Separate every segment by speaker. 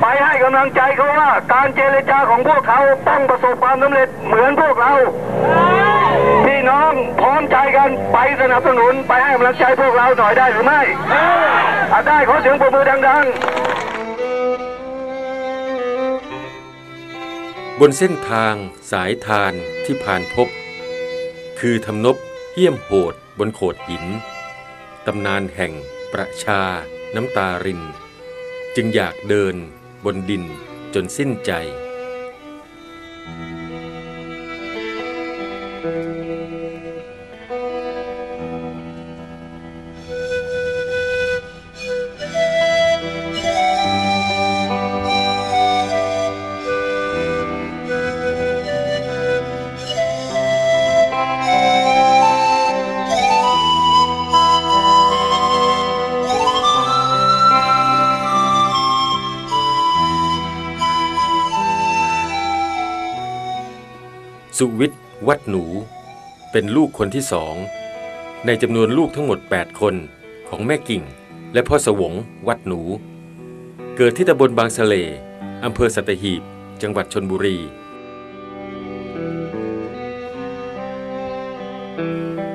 Speaker 1: ไปให้กำลังใจเขาว่า การเจรจาของพวกเขาต้องประสบความสำเร็จเหมือนพวกเรา พี่น้องพร้อมใจกันไปสนับสนุนไปให้กำลังใจพวกเราหน่อยได้หรือไม่อะได้ขอเสียงปรบมือดัง
Speaker 2: บนเส้นทางสายทานที่ผ่านพบ คือทำนบเยี่ยมโหดบนโขดหินตำนานแห่งประชาน้ำตาริน จึงอยากเดิน บนดินจนสิ้นใจ สุวิทย์วัดหนู เป็นลูกคนที่สองในจำนวนลูกทั้งหมด 8 คนของแม่กิ่ง และพ่อสวงวัดหนู เกิดที่ตำบลบางสะเลอำเภอสัตหีบ จังหวัดชนบุรี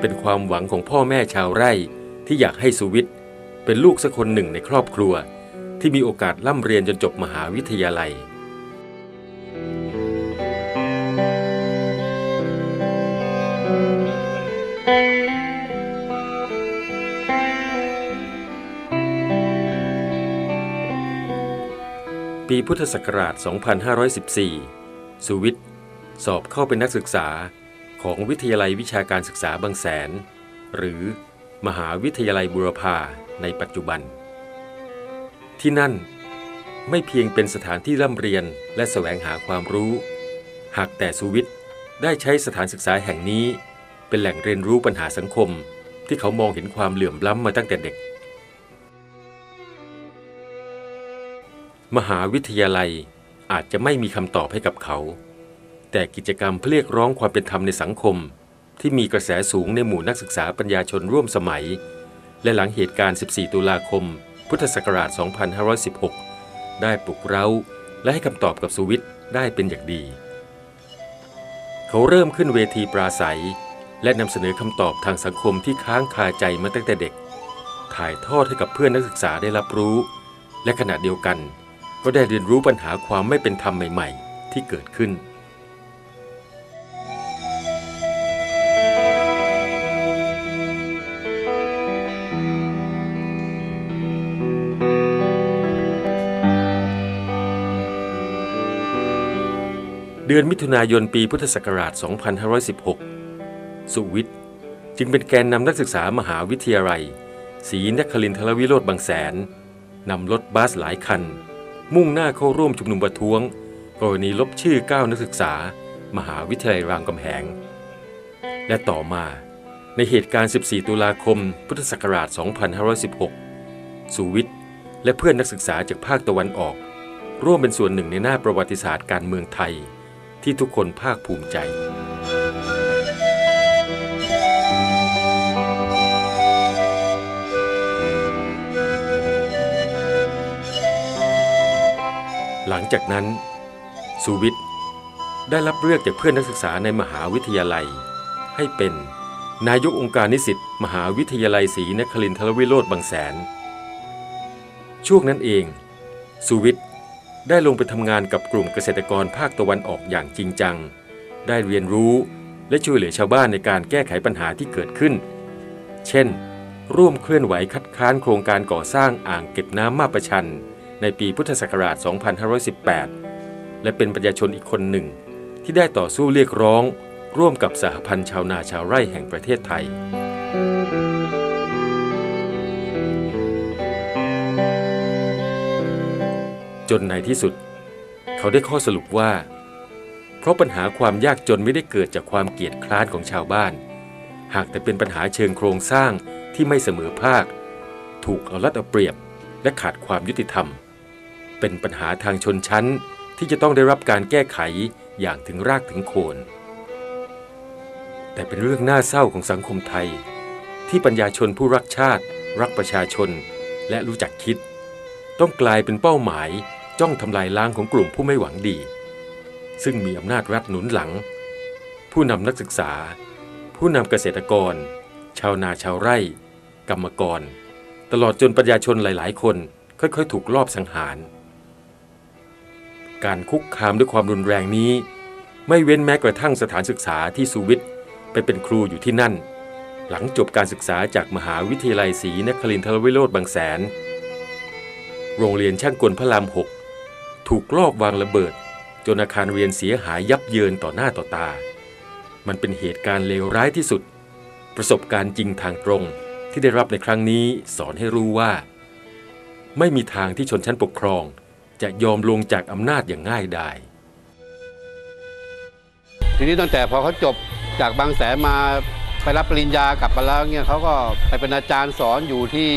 Speaker 2: เป็นความหวังของพ่อแม่ชาวไร่ที่อยากให้สุวิทย์เป็นลูกสักคนหนึ่งในครอบครัว ที่มีโอกาสร่ำเรียนจนจบมหาวิทยาลัย ปีพุทธศักราช 2514 สุวิทย์ สอบเข้าเป็นนักศึกษาของวิทยาลัยวิชาการศึกษาบางแสน หรือมหาวิทยาลัยบุรพาในปัจจุบัน ที่นั่นไม่เพียงเป็นสถานที่ร่ำเรียนและแสวงหาความรู้ หากแต่สุวิทย์ได้ใช้สถานศึกษาแห่งนี้ เป็นแหล่งเรียนรู้ปัญหาสังคม ที่เขามองเห็นความเหลื่อมล้ำมาตั้งแต่เด็ก มหาวิทยาลัยอาจจะไม่มีคำตอบให้กับเขา แต่กิจกรรมเพื่อเรียกร้องความเป็นธรรมในสังคม ที่มีกระแสสูงในหมู่นักศึกษาปัญญาชนร่วมสมัย และหลังเหตุการณ์ 14 ตุลาคม พุทธศักราช 2516 ได้ปลุกเร้า และให้คำตอบกับสุวิทย์ได้เป็นอย่างดี เขาเริ่มขึ้นเวทีปราศัย และนำเสนอคำตอบทางสังคมที่ค้างคาใจมาตั้งแต่เด็ก ถ่ายทอดให้กับเพื่อนนักศึกษาได้รับรู้ และขณะเดียวกัน ก็ได้เรียนรู้ปัญหาความไม่เป็นธรรมใหม่ๆ ที่เกิดขึ้นเดือนมิถุนายนปีพุทธศักราช 2516 สุวิทย์ จึงเป็นแกนนำนักศึกษามหาวิทยาลัยศรีนครินทรวิโรธบางแสนนำรถบัสหลายคัน มุ่งหน้าเข้าร่วมชุมนุมประท้วง กรณีลบชื่อ 9 นักศึกษา มหาวิทยาลัยรามคำแหง และต่อมาในเหตุการณ์ 14 ตุลาคม พุทธศักราช 2516 สุวิทย์และเพื่อนนักศึกษาจากภาคตะวันออก ร่วมเป็นส่วนหนึ่งในหน้าประวัติศาสตร์การเมืองไทย ที่ทุกคนภาคภูมิใจ หลังจากนั้น สุวิทย์ได้รับเลือกจากเพื่อนนักศึกษาในมหาวิทยาลัย ให้เป็นนายกองค์การนิสิตมหาวิทยาลัยศรีนครินทรวิโรธบางแสน ช่วงนั้นเอง สุวิทย์ได้ลงไปทำงานกับกลุ่มเกษตรกรภาคตะวันออกอย่างจริงจัง ได้เรียนรู้และช่วยเหลือชาวบ้านในการแก้ไขปัญหาที่เกิดขึ้น เช่น ร่วมเคลื่อนไหวคัดค้านโครงการก่อสร้างอ่างเก็บน้ำมาประชัน ในปีพุทธศักราช 2518 และเป็นประชาชนอีกคนหนึ่ง ที่ได้ต่อสู้เรียกร้อง ร่วมกับสหพันธ์ชาวนาชาวไร่แห่งประเทศไทย จนในที่สุด เขาได้ข้อสรุปว่า เพราะปัญหาความยากจนไม่ได้เกิดจากความเกียจคร้านของชาวบ้าน หากแต่เป็นปัญหาเชิงโครงสร้างที่ไม่เสมอภาค ถูกเอารัดเอาเปรียบและขาดความยุติธรรม เป็นปัญหาทางชนชั้นที่จะต้องได้รับการแก้ไขอย่างถึงรากถึงโคน แต่เป็นเรื่องน่าเศร้าของสังคมไทย ที่ปัญญาชนผู้รักชาติ รักประชาชน และรู้จักคิด ต้องกลายเป็นเป้าหมายจ้องทำลายล้างของกลุ่มผู้ไม่หวังดี ซึ่งมีอำนาจรัฐหนุนหลัง ผู้นำนักศึกษา ผู้นำเกษตรกร ชาวนาชาวไร่ กรรมกร ตลอดจนประชาชนหลาย ๆ คนค่อย ๆ ถูกลอบสังหาร การคุกคามด้วยความรุนแรงนี้ ไม่เว้นแม้กระทั่งสถานศึกษาที่สุวิทย์ไปเป็นครูอยู่ที่นั่น หลังจบการศึกษาจากมหาวิทยาลัยศรีนครินทรวิโรธบางแสน โรงเรียนช่างกลพระรามหกถูกลอบวางระเบิด จนอาคารเรียนเสียหายยับเยินต่อหน้าต่อตา มันเป็นเหตุการณ์เลวร้ายที่สุด ประสบการณ์จริงทางตรงที่ได้รับในครั้งนี้สอนให้รู้ว่า ไม่มีทางที่ชนชั้นปกครอง จะยอมลงจากอำนาจอย่างง่ายดาย
Speaker 3: ทีนี้ตั้งแต่พอเขาจบจากบางแสนมาไปรับปริญญากลับมาแล้วเนี่ยเขาก็ไปเป็นอาจารย์สอนอยู่ที่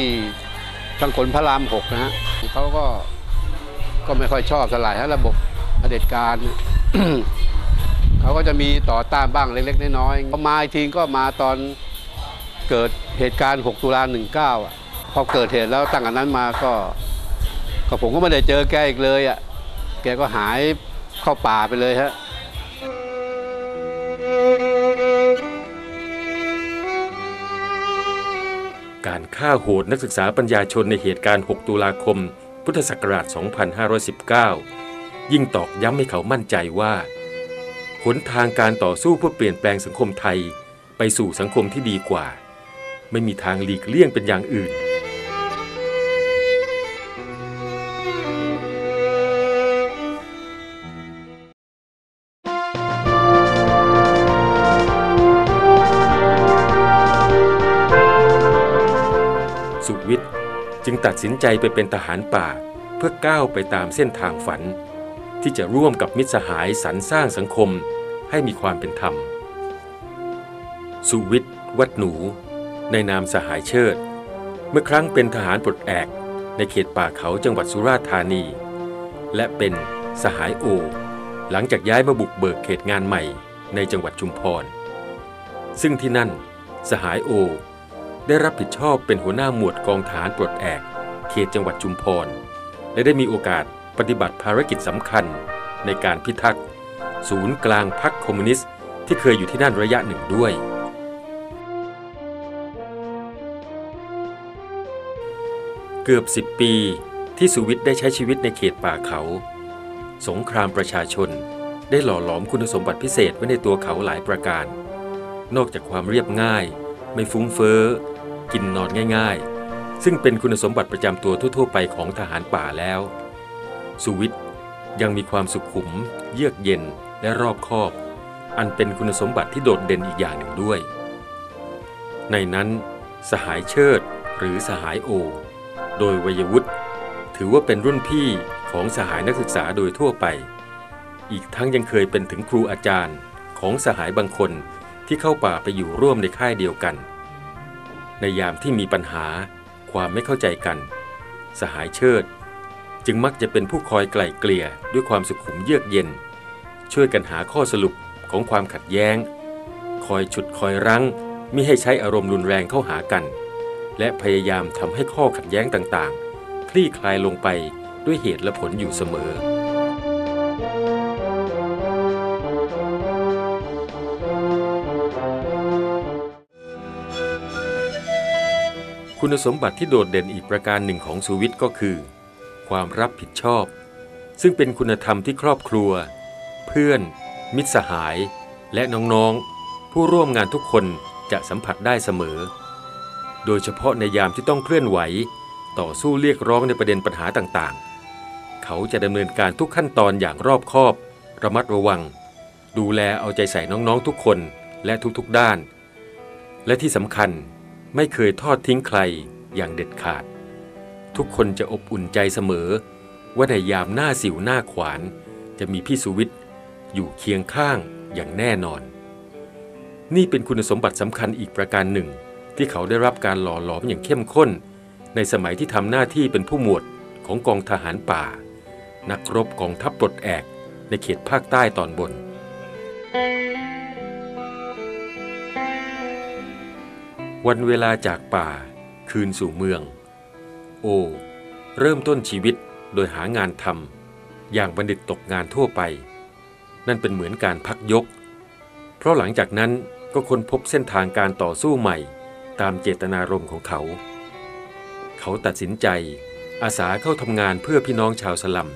Speaker 3: ทางขนพระรามหกนะฮะเขาก็ก็ไม่ค่อยชอบสลายฮะระบบเผด็จการเขาก็จะมีต่อต้านบ้างเล็กๆน้อยๆพอมาอีกทีก็มาตอนเกิดเหตุการณ์ 6 ตุลา19อะพอเกิดเหตุแล้วตั้งแต่นั้นมาก็ ก็ผมก็ไม่ได้เจอแกอีกเลยอะ แกก็หายเข้าป่าไปเลยฮะ
Speaker 2: การฆ่าโหดนักศึกษาปัญญาชนในเหตุการณ์ 6 ตุลาคม พุทธศักราช 2519 ยิ่งตอกย้ำให้เขามั่นใจว่า หนทางการต่อสู้เพื่อเปลี่ยนแปลงสังคมไทย ไปสู่สังคมที่ดีกว่า ไม่มีทางหลีกเลี่ยงเป็นอย่างอื่น ตัดสินใจไปเป็นทหารป่า เพื่อก้าวไปตามเส้นทางฝัน ที่จะร่วมกับมิตรสหายสรรสร้างสังคมให้มีความเป็นธรรม สุวิทย์วัดหนู ในนามสหายเชิด เมื่อครั้งเป็นทหารปลดแอกในเขตป่าเขาจังหวัดสุราษฎร์ธานี และเป็นสหายโอ หลังจากย้ายมาบุกเบิกเขตงานใหม่ในจังหวัดชุมพร ซึ่งที่นั่น สหายโอ ได้รับผิดชอบเป็นหัวหน้าหมวดกองฐานปลดแอก เขตจังหวัดชุมพร และได้มีโอกาสปฏิบัติภารกิจสำคัญ ในการพิทักษ์ ศูนย์กลางพรรคคอมมิวนิสต์ที่เคยอยู่ที่นั่นระยะหนึ่งด้วย เกือบ10ปีที่สุวิทย์ได้ใช้ชีวิตในเขตป่าเขา สงครามประชาชนได้หล่อหลอมคุณสมบัติพิเศษไว้ในตัวเขาหลายประการ นอกจากความเรียบง่าย ไม่ฟุ้งเฟ้อ กินนอนง่าย ๆ ซึ่งเป็นคุณสมบัติประจำตัวทั่ว ๆ ไปของทหารป่าแล้ว สุวิทย์ยังมีความสุขุม เยือกเย็นและรอบคอบ อันเป็นคุณสมบัติที่โดดเด่นอีกอย่างหนึ่งด้วย ในนั้น สหายเชิดหรือสหายโอ โดยวัยวุฒิถือว่าเป็นรุ่นพี่ของสหายนักศึกษาโดยทั่วไป อีกทั้งยังเคยเป็นถึงครูอาจารย์ของสหายบางคนที่เข้าป่าไปอยู่ร่วมในค่ายเดียวกัน ในยามที่มีปัญหาความไม่เข้าใจกัน สหายเชิด จึงมักจะเป็นผู้คอยไกล่เกลี่ยด้วยความสุขุมเยือกเย็น ช่วยกันหาข้อสรุปของความขัดแย้ง คอยฉุดคอยรั้งมิให้ใช้อารมณ์รุนแรงเข้าหากัน และพยายามทำให้ข้อขัดแย้งต่างๆ คลี่คลายลงไปด้วยเหตุและผลอยู่เสมอ คุณสมบัติที่โดดเด่นอีกประการหนึ่งของสุวิทย์ก็คือ ความรับผิดชอบ ซึ่งเป็นคุณธรรมที่ครอบครัว เพื่อน มิตรสหาย และน้องๆ ผู้ร่วมงานทุกคนจะสัมผัสได้เสมอ โดยเฉพาะในยามที่ต้องเคลื่อนไหว ต่อสู้เรียกร้องในประเด็นปัญหาต่างๆ เขาจะดำเนินการทุกขั้นตอนอย่างรอบคอบ ระมัดระวัง ดูแลเอาใจใส่น้องๆทุกคนและทุกๆด้าน และที่สำคัญ ไม่เคยทอดทิ้งใครอย่างเด็ดขาด ทุกคนจะอบอุ่นใจเสมอ ว่าในยามหน้าสิวหน้าขวาน จะมีพี่สุวิทย์อยู่เคียงข้างอย่างแน่นอน นี่เป็นคุณสมบัติสำคัญอีกประการหนึ่ง ที่เขาได้รับการหล่อหลอมอย่างเข้มข้น ในสมัยที่ทำหน้าที่เป็นผู้หมวดของกองทหารป่า นักรบกองทัพปลดแอกในเขตภาคใต้ตอนบน วันเวลาจากป่า คืนสู่เมือง โอ เริ่มต้นชีวิตโดยหางานทำอย่างบัณฑิตตกงานทั่วไป นั่นเป็นเหมือนการพักยก เพราะหลังจากนั้นก็ค้นพบเส้นทางการต่อสู้ใหม่ ตามเจตนารมณ์ของเขา เขาตัดสินใจ อาสาเข้าทำงานเพื่อพี่น้องชาวสลัม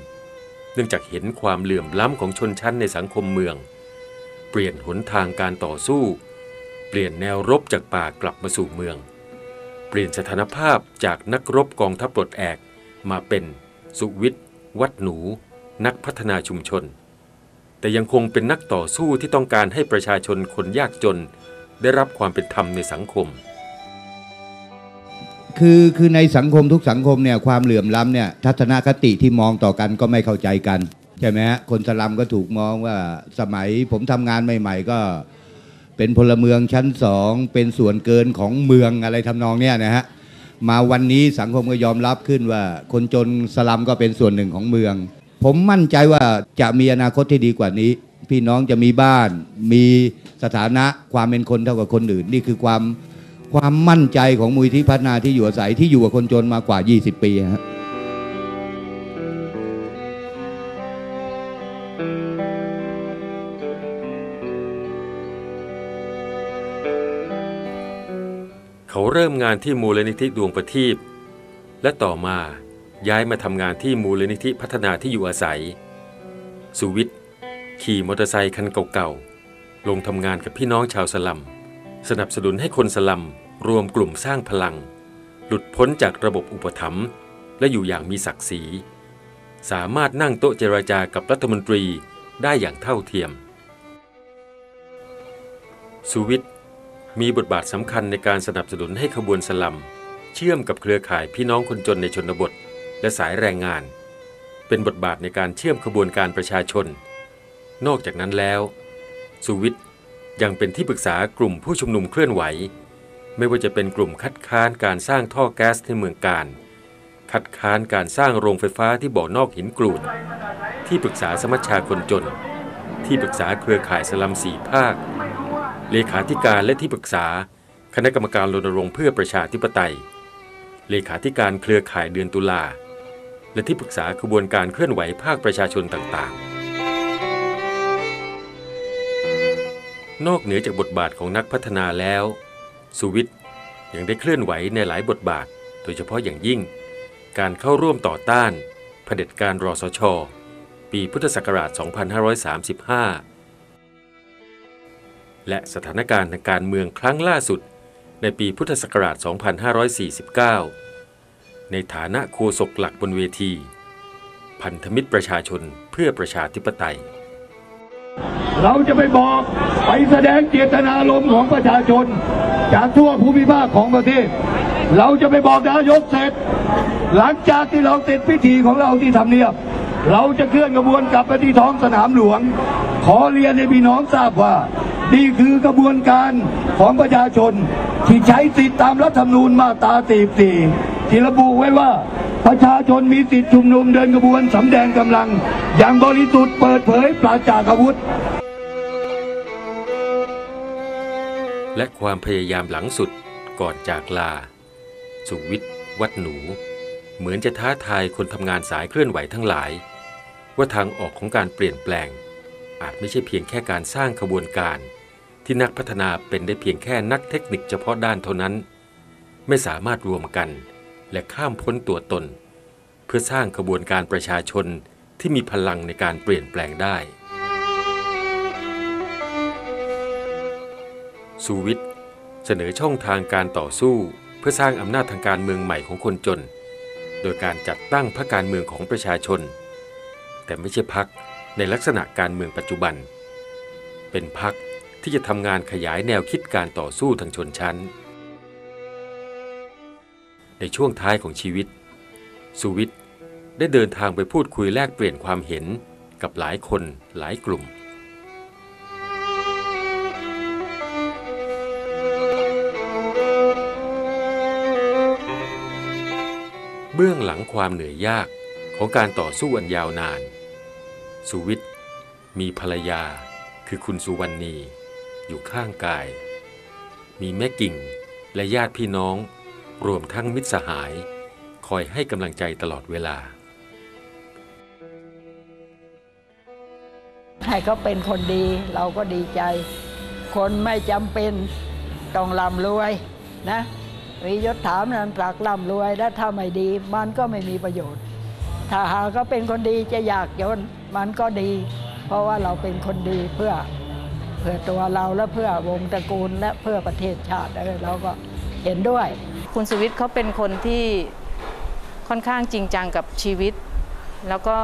Speaker 2: เนื่องจากเห็นความเหลื่อมล้ำของชนชั้นในสังคมเมือง เปลี่ยนหนทางการต่อสู้ ปลี่ยนแนวรบจากป่ากลับมาสู่เมือง เปลี่ยนสถานภาพจากนักรบกองทัพปลดแอกมาเป็นสุวิทย์วัดหนู นักพัฒนาชุมชน แต่ยังคงเป็นนักต่อสู้ที่ต้องการให้ประชาชนคนยากจน ได้รับความเป็นธรรมในสังคม
Speaker 4: คือคือในสังคมทุกสังคมเนี่ยความเหลื่อมล้ำเนี่ยทัศนคติที่มองต่อกันก็ไม่เข้าใจกัน ใช่ไหมฮะคนสลัมก็ถูกมองว่าสมัยผมทำงานใหม่ ๆ ก็ เป็นพลเมืองชั้นสองเป็นส่วนเกินของเมืองอะไรทำนองเนี่ยนะฮะมาวันนี้สังคมก็ยอมรับขึ้นว่า คนจนสลัมก็เป็นส่วนหนึ่งของเมือง ผมมั่นใจว่าจะมีอนาคตที่ดีกว่านี้ พี่น้องจะมีบ้าน มีสถานะความเป็นคนเท่ากับคนอื่น นี่คือความความมั่นใจของมูลที่พัฒนาที่อยู่อาศัยที่อยู่กับคนจนมากว่า 20 ปีฮะ
Speaker 2: เเริ่มงานที่มูลนิธิดวงประทีปและต่อมาย้ายมาทำงานที่มูลนิธิพัฒนาที่อยู่อาศัย สุวิทย์ขี่มอเตอร์ไซค์คันเก่าๆลงทำงานกับพี่น้องชาวสลัม สนับสนุนให้คนสลัมรวมกลุ่มสร้างพลัง หลุดพ้นจากระบบอุปถัมภ์และอยู่อย่างมีศักดิ์ศรี สามารถนั่งโต๊ะเจรจากับรัฐมนตรีได้อย่างเท่าเทียม สุวิทย์ มีบทบาทสำคัญในการสนับสนุนให้ขบวนสลัม เชื่อมกับเครือข่ายพี่น้องคนจนในชนบท และสายแรงงาน เป็นบทบาทในการเชื่อมขบวนการประชาชน นอกจากนั้นแล้ว สุวิทย์ยังเป็นที่ปรึกษากลุ่มผู้ชุมนุมเคลื่อนไหว ไม่ว่าจะเป็นกลุ่มคัดค้านการสร้างท่อแก๊สในเมืองการ คัดค้านการสร้างโรงไฟฟ้าที่บ่อนอกหินกรูด ที่ปรึกษาสมัชชาคนจน ที่ปรึกษาเครือข่ายสลัมสี่ภาค เลขาธิการและที่ปรึกษา คณะกรรมการรณรงค์เพื่อประชาธิปไตย เลขาธิการเครือข่ายเดือนตุลา และที่ปรึกษาขบวนการเคลื่อนไหวภาคประชาชนต่างๆ นอกเหนือจากบทบาทของนักพัฒนาแล้ว สุวิทย์ยังได้เคลื่อนไหวในหลายบทบาท โดยเฉพาะอย่างยิ่ง การเข้าร่วมต่อต้านเผด็จการรอสช ปีพุทธศักราช 2535 และสถานการณ์ทางการเมืองครั้งล่าสุด ในปีพุทธศักราช 2549 ในฐานะโฆษกหลักบนเวที พันธมิตรประชาชนเพื่อประชาธิปไตย
Speaker 5: เราจะไปบอกไปแสดงเจตนารมณ์ของประชาชน จากทั่วภูมิภาคของประเทศ เราจะไปบอกนายกเสร็จ หลังจากที่เราเสร็จพิธีของเราที่ทำเนียบเราจะเคลื่อนกระบวนกลับไปที่ท้องสนามหลวง ขอเรียนให้พี่น้องทราบว่า นี่คือกระบวนการของประชาชน ที่ใช้สิทธิตามรัฐธรรมนูญมาตรา44ที่ระบุไว้ว่าประชาชนมีสิทธิชุมนุมเดินกระบวนสำแดงกำลัง อย่างบริสุทธิ์เปิดเผยปราศจากอาวุธ
Speaker 2: และความพยายามหลังสุดก่อนจากลา สุวิทย์วัดหนู เหมือนจะท้าทายคนทำงานสายเคลื่อนไหวทั้งหลาย ว่าทางออกของการเปลี่ยนแปลง อาจไม่ใช่เพียงแค่การสร้างขบวนการ ที่นักพัฒนาเป็นได้เพียงแค่นักเทคนิคเฉพาะด้านเท่านั้น ไม่สามารถรวมกัน และข้ามพ้นตัวตน เพื่อสร้างขบวนการประชาชนที่มีพลังในการเปลี่ยนแปลงได้ สูวิทย์เสนอช่องทางการต่อสู้ เพื่อสร้างอำนาจทางการเมืองใหม่ของคนจน โดยการจัดตั้งพรรคการเมืองของประชาชน แต่ไม่ใช่พรรคในลักษณะการเมืองปัจจุบัน เป็นพรรค ที่จะทำงานขยายแนวคิดการต่อสู้ทางชนชั้น ในช่วงท้ายของชีวิต สุวิทย์ได้เดินทางไปพูดคุยแลกเปลี่ยนความเห็นกับหลายคนหลายกลุ่มเบื้องหลังความเหนื่อยยากของการต่อสู้อันยาวนาน สุวิทย์มีภรรยาคือคุณสุวรรณี อยู่ข้างกาย มีแม่กิ่งและญาติพี่น้อง รวมทั้งมิตรสหาย คอยให้กำลังใจตลอดเวลา
Speaker 6: ให้เขาเป็นคนดีเราก็ดีใจ คนไม่จำเป็นต้องร่ำรวยนะมียศถามนั้นตรักร่ำรวยและถ้าไม่ดีมันก็ไม่มีประโยชน์ ถ้าหากเขาเป็นคนดีจะอยากจนมันก็ดี เพราะว่าเราเป็นคนดีเพื่อ เพื่อตัวเราและเพื่อวงตระกูลและเพื่อประเทศชาติเออเราก็เห็นด้วย
Speaker 7: คุณสุวิทย์เขาเป็นคนที่ค่อนข้างจริงจังกับชีวิต แล้วก็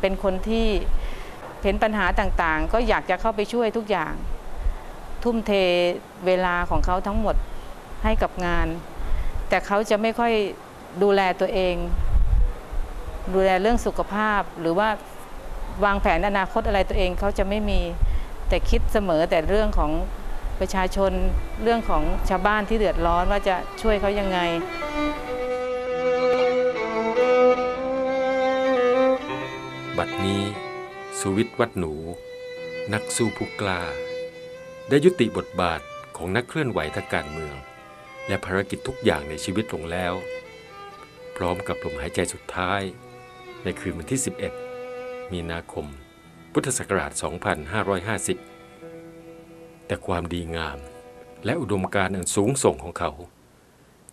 Speaker 7: เป็นคนที่เห็นปัญหาต่างๆ ก็อยากจะเข้าไปช่วยทุกอย่าง ทุ่มเทเวลาของเขาทั้งหมดให้กับงาน แต่เขาจะไม่ค่อยดูแลตัวเอง ดูแลเรื่องสุขภาพหรือว่าวางแผนอนาคตอะไรตัวเองเขาจะไม่มี แต่คิดเสมอแต่เรื่องของประชาชนเรื่องของชาวบ้านที่เดือดร้อนว่าจะช่วยเขายังไง
Speaker 2: บัดนี้ สุวิทย์วัดหนู นักสู้ผู้กล้า ได้ยุติบทบาทของนักเคลื่อนไหวทางการเมือง และภารกิจทุกอย่างในชีวิตลงแล้ว พร้อมกับลมหายใจสุดท้าย ในคืนวันที่ 11 มีนาคม พุทธศักราช 2550 แต่ความดีงามและอุดมการณ์อันสูงส่งของเขา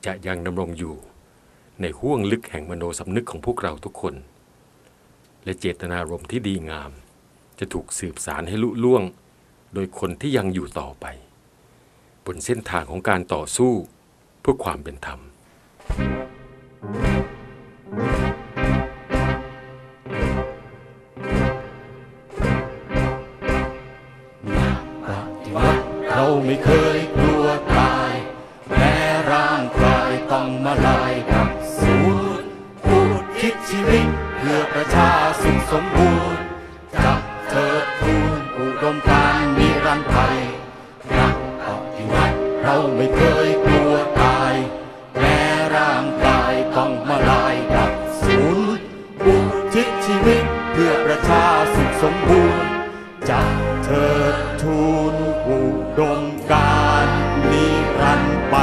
Speaker 2: จะยังดำรงอยู่ในห้วงลึกแห่งมโนสำนึกของพวกเราทุกคน และเจตนารมณ์ที่ดีงาม จะถูกสืบสารให้ลุล่วง โดยคนที่ยังอยู่ต่อไป บนเส้นทางของการต่อสู้เพื่อความเป็นธรรม
Speaker 8: เร รจับเถิดทูนอุดมการนิรันดร์ไทยนักปฏิวัตเราไม่เคยกลัวตายแม้ร่างกายต้องมาลายกับสูญพูดคิดชีวิตเพื่อประชาสุขสมบูรณ์จับเถิดทูลอุดมการนิรันดร์ไป